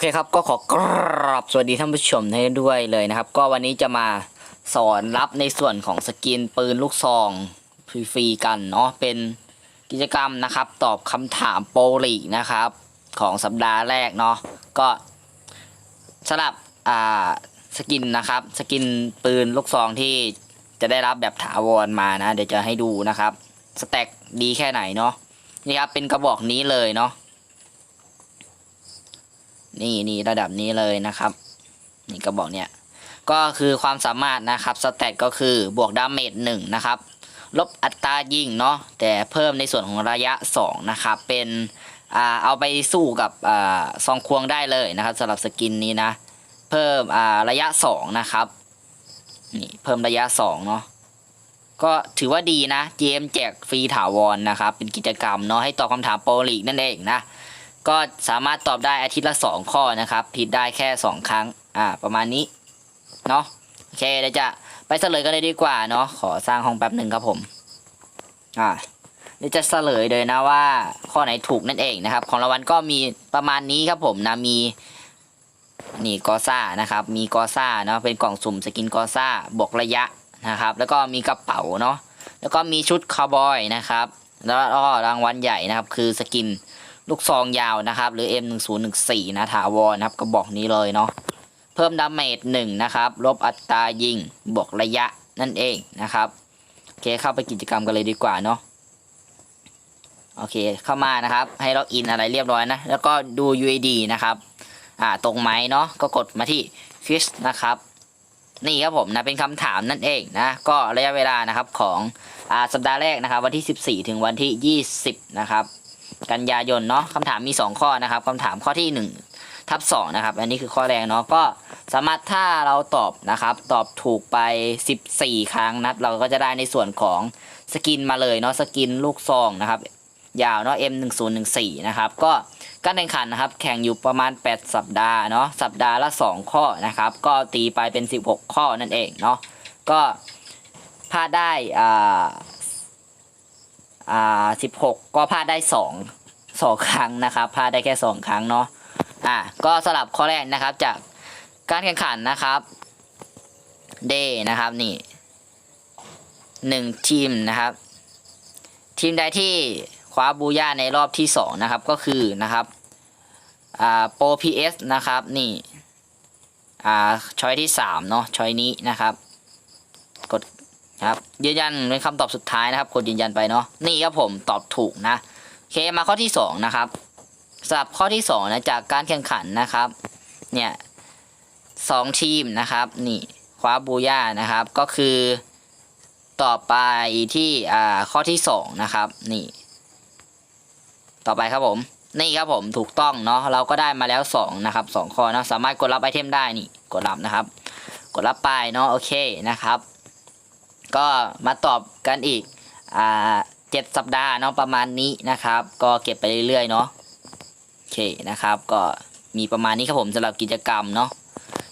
เคครับก็ขอกราบสวัสดีท่านผู้ชมให้ด้วยเลยนะครับ ก็วันนี้จะมาสอนรับในส่วนของสกินปืนลูกซองฟรีๆกันเนาะเป็นกิจกรรมนะครับ ตอบคำถามโปรลีกนะครับ ของสัปดาห์แรกเนาะก็สำหรับอ่าสกินนะครับ สกินปืนลูกซองที่จะได้รับแบบถาวรมานะ เดี๋ยวจะให้ดูนะครับสแต็กดีแค่ไหนเนาะนี่ครับเป็นกระบอกนี้เลยเนาะ นี่นี่ระดับนี้เลยนะครับ นี่กระบอกเนี่ยก็คือความสามารถนะครับสแตทก็คือบวกดาเมจหนึ่งนะครับ ลบอัตรายิงเนาะแต่เพิ่มในส่วนของระยะ 2 นะครับ เป็นอ่าเอาไปสู้กับอ่าซองควงได้เลยนะครับสำหรับสกินนี้นะ เพิ่มอ่าระยะ 2 นะครับนี่เพิ่มระยะ 2 เนาะก็ถือว่าดีนะ GM แจกฟรีถาวรนะครับ เป็นกิจกรรมเนาะให้ตอบคำถามโปรลีกนั่นเองนะ ก็สามารถตอบได้อาทิตย์ละสองข้อนะครับ ผิดได้แค่สองครั้ง อ่า ประมาณนี้ เนาะโอเคเดี๋ยวจะไปเฉลยกันเลยดีกว่าเนาะ ขอสร้างห้องแป๊บหนึ่งครับผม อ่าเดี๋ยวจะเฉลยเลยนะว่า ข้อไหนถูกนั่นเองนะครับ ของรางวัลก็มีประมาณนี้ครับผมนะ มีนี่กอซ่านะครับ มีกอซ่าเนาะ เป็นกล่องสุ่มสกินกอซ่าบวกระยะนะครับ แล้วก็มีกระเป๋าเนาะ แล้วก็มีชุดคาวบอยนะครับ แล้วก็รางวัลใหญ่นะครับ คือสกิน ลูกซองยาวนะครับ หรือ M1014 นะถาวรนะครับกระบอกนี้เลยเนาะเพิ่มดาเมจหนึ่งนะครับลบอัตรายิงบวกระยะนั่นเองนะครับโอเคเข้าไปกิจกรรมกันเลยดีกว่าเนาะโอเคเข้ามานะครับ ให้ล็อกอินอะไรเรียบร้อยนะ แล้วก็ดู UID นะครับอ่าตรงไหมเนาะก็กดมาที่ Fish นะครับนี่ครับผมนะเป็นคำถามนั่นเองนะก็ระยะเวลานะครับของอ่าสัปดาห์แรกนะครับ วันที่ 14 ถึงวันที่ 20 นะครับ กันยายนเนาะคำถามมี 2 ข้อนะครับคำถามข้อที่ 1 ทับ2นะครับ อันนี้คือข้อแรกเนาะก็สามารถถ้าเราตอบนะครับ ตอบถูกไป 14 ครั้งนะเราก็จะได้ในส่วนของสกินมาเลยเนาะสกินลูกซองนะครับ ยาวเนาะ M1014 นะครับก็การแข่งขันนะครับ แข่งอยู่ประมาณ 8 สัปดาห์เนาะสัปดาห์ละ 2 ข้อนะครับ ก็ตีไปเป็น 16 ข้อนั่นเองเนาะก็พลาดได้อ่าอ่าสิบหกก็พลาดได้สอง สองครั้งนะครับพลาดได้แค่สองครั้งเนาะอ่าก็สลับข้อแรกนะครับจากการแข่งขันนะครับเดนะครับนี่หนึ่งทีมนะครับ ทีมใดที่คว้าบูย่าในรอบที่สองนะครับก็คือนะครับอ่าโปรพีเอสนะครับนี่อ่าช้อยที่สามเนาะช้อยนี้นะครับกดครับยืนยันเป็นคำตอบสุดท้ายนะครับกดยืนยันไปเนาะนี่ครับผมตอบถูกนะ เคมาข้อที่สองนะครับสำหรับข้อที่สองนะจากการแข่งขันนะครับ เนี่ยสองทีมนะครับ นี่คว้าบูย่านะครับ ก็คือต่อไปที่อ่าข้อที่สองนะครับ นี่ ต่อไปครับผม นี่ครับผมถูกต้องเนาะเราก็ได้มาแล้วสองนะครับสองข้อเนาะสามารถกดรับไอเทมได้นี่กดรับนะครับ กดรับไปเนาะโอเคนะครับ ก็มาตอบกันอีกอ่า เจ็ดสัปดาห์เนาะประมาณนี้นะครับ ก็เก็บไปเรื่อยๆเนาะโอเคนะครับ ก็มีประมาณนี้ครับผมสำหรับกิจกรรมเนาะ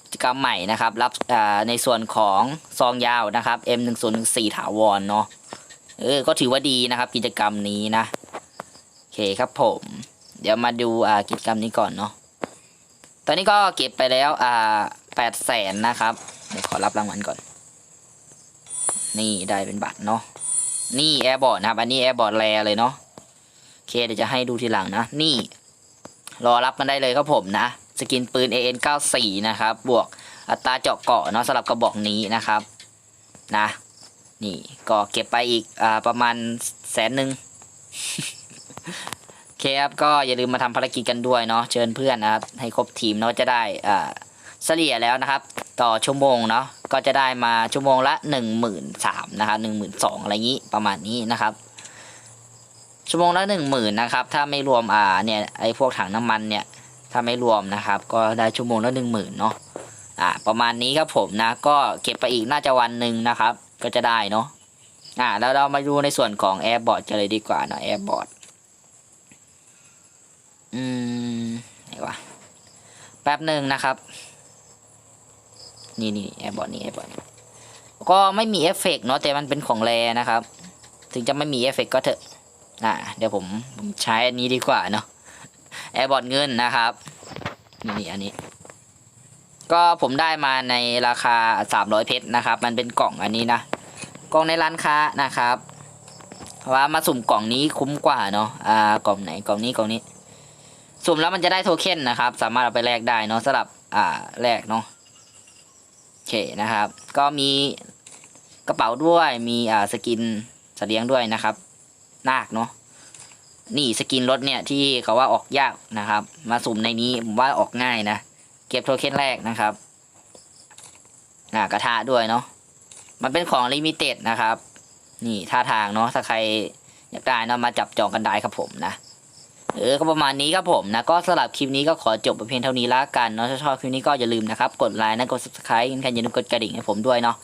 กิจกรรมใหม่นะครับรับในส่วนของซองยาวนะครับ M1014 ถาวรเนาะเออก็ถือว่าดีนะครับ กิจกรรมนี้นะโอเคครับผม เดี๋ยวมาดูกิจกรรมนี้ก่อนเนาะตอนนี้ก็เก็บไปแล้วอ่าแปดแสนนะครับเดี๋ยวขอรับรางวัลก่อน นี่ได้เป็นบัตรเนาะ นี่แอร์บอร์ดนะครับ อันนี้แอร์บอร์ดแรเลยเนาะโอเคเดี๋ยวจะให้ดูทีหลังนะ นี่ รอรับกันได้เลยครับผมนะ สกินปืน AN94 นะครับ บวกอัตราเจาะเกาะเนาะสำหรับกระบอกนี้นะครับนะนี่ก็เก็บไปอีกอประมาณแสนหนึ่งโอเคครับก็อย่าลืมมาทำภารกิจกันด้วยเนาะเชิญเพื่อนนะครับให้ครบทีมเนาะจะได้อ่า เฉลี่ยแล้วนะครับ ต่อชั่วโมงเนาะก็จะได้มาชั่วโมงละหนึ่งหมื่นสามนะครับหนึ่งหมื่นสองอะไรงี้ประมาณนี้นะครับ ชั่วโมงละหนึ่งหมื่นนะครับถ้าไม่รวมอ่าเนี่ยไอพวกถังน้ำมันเนี่ยถ้าไม่รวมนะครับ ก็ได้ชั่วโมงละหนึ่งหมื่นเนาะอ่าประมาณนี้ครับผมนะก็เก็บไปอีกน่าจะวันหนึ่งนะครับ ก็จะได้เนาะอ่าแล้วเรามาดูในส่วนของแอร์บอร์ดกันเลยดีกว่าเนาะแอร์บอร์ดอืมไหนวะแป๊บหนึ่งนะครับ นี่นี่แอร์บอร์ดนี่แอร์บอร์ดก็ไม่มีเอฟเฟกต์เนาะแต่มันเป็นของแรนะครับ ถึงจะไม่มีเอฟเฟกต์ก็เถอะอ่าเดี๋ยวผมผมใช้อันนี้ดีกว่าเนาะแอร์บอร์ดเงินนะครับนี่นี่อันนี้ ก็ผมได้มาในราคา 300 เพชรนะครับ มันเป็นกล่องอันนี้นะกล่องในร้านค้านะครับเพราะว่ามาสุ่มกล่องนี้คุ้มกว่าเนาะอ่ากล่องไหนกล่องนี้กล่องนี้ สุ่มแล้วมันจะได้โทเค็นนะครับ สามารถเอาไปแลกได้เนาะสำหรับอ่าแลกเนาะ โอเคนะครับ ก็มีกระเป๋าด้วยมีอ่าสกินสเลี้ยงด้วยนะครับนาคเนาะนี่สกินรถเนี่ยที่เขาว่าออกยากนะครับ มาสุ่มในนี้ผมว่าออกง่ายนะ เก็บโทเค็นแรกนะครับอ่ากระทะด้วยเนาะมันเป็นของลิมิเต็ดนะครับ นี่ท่าทางเนาะถ้าใครอยากได้เนาะมาจับจองกันได้ครับผมนะ เออก็ประมาณนี้ครับผมนะก็สำหรับคลิปนี้ก็ขอจบไปเพียงเท่านี้ละกันเนาะถ้าชอบคลิปนี้ก็อย่าลืมนะครับกดไลค์นะกด subscribe กันอย่าลืมกดกระดิ่งให้ผมด้วยเนาะ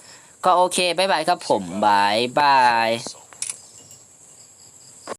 ก็โอเคบายบายครับผมบายบาย